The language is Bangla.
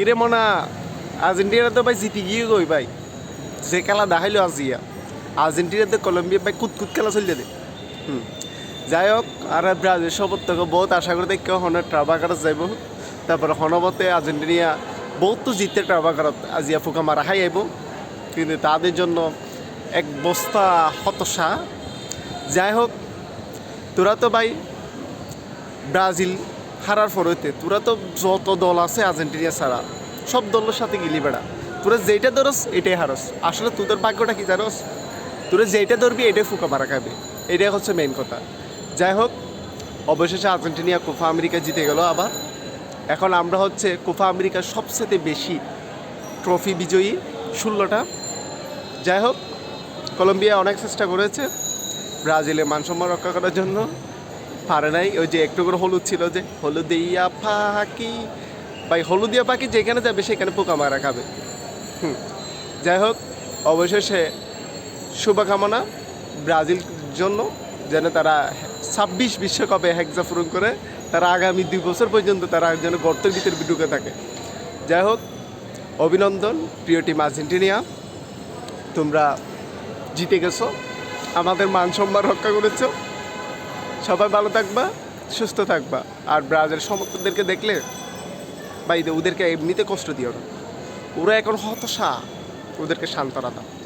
কিরে মনা আর্জেন্টিনা তো ভাই জিতে গিয়ে গই ভাই। যে খেলা দেখাইলো আজিয়া আর্জেন্টিনাতে কলম্বিয়া ভাই কুতকুত খেলা চলিয়ে দে যাই হোক, আর ব্রাজিল সবর থেকে বহুত আশা করে দেখে হনে ট্রাভাকারত যাইব। তারপরে হনবতে আর্জেন্টিনা বহুত তো জিতে ট্রাভাকারত আজিয়া ফুকা মারা খাই আইব কিন্তু তাদের জন্য এক বস্তা হতশা। যাই হোক, তোরা তো ভাই ব্রাজিল হারার পরেতে তোরা তো যত দল আছে আর্জেন্টিনা ছাড়া, সব দলের সাথে গিলি বেড়া। তোরা যেইটা ধরস, এটাই হারস। আসলে তোদের ভাগ্যটা কি জানোস? তোরা যেইটা ধরবি, এটাই ফুকা মারা খাবে। এটাই হচ্ছে মেইন কথা। যাই হোক, অবশেষে আর্জেন্টিনা কোফা আমেরিকা জিতে গেল আবার। এখন আমরা হচ্ছে কোফা আমেরিকার সবচেয়ে বেশি ট্রফি বিজয়ী ষোলোটা। যাই হোক, কলম্বিয়া অনেক চেষ্টা করেছে। ব্রাজিলে মানসম্মান রক্ষা করার জন্য। পারে নাই। ওই যে একটু করে হলুদ ছিল যে, হলুদিয়া পাখি। ভাই, হলুদিয়া পাখি যেখানে যাবে সেখানে পোকা মারা খাবে। হুম। যাই হোক, অবশেষে শুভকামনা ব্রাজিল জন্য, যেন তারা ছাব্বিশ বিশ্বকাপে হ্যাকজা পূরণ করে, তারা আগামী দুই বছর পর্যন্ত তারা যেন গর্তের ভিতরে ঢুকে থাকে। যাই হোক, অভিনন্দন, প্রিয় টিম আর্জেন্টিনিয়া। তোমরা জিতে গেছো। আমাদের মান সম্মান রক্ষা করেছ। সবাই ভালো থাকবা, সুস্থ থাকবা। আর ব্রাজিল সমর্থকদেরকে দেখলে বা ওদেরকে এমনিতে কষ্ট দিও না। ওরা এখন হতাশা, ওদেরকে সান্ত্বনা দাও।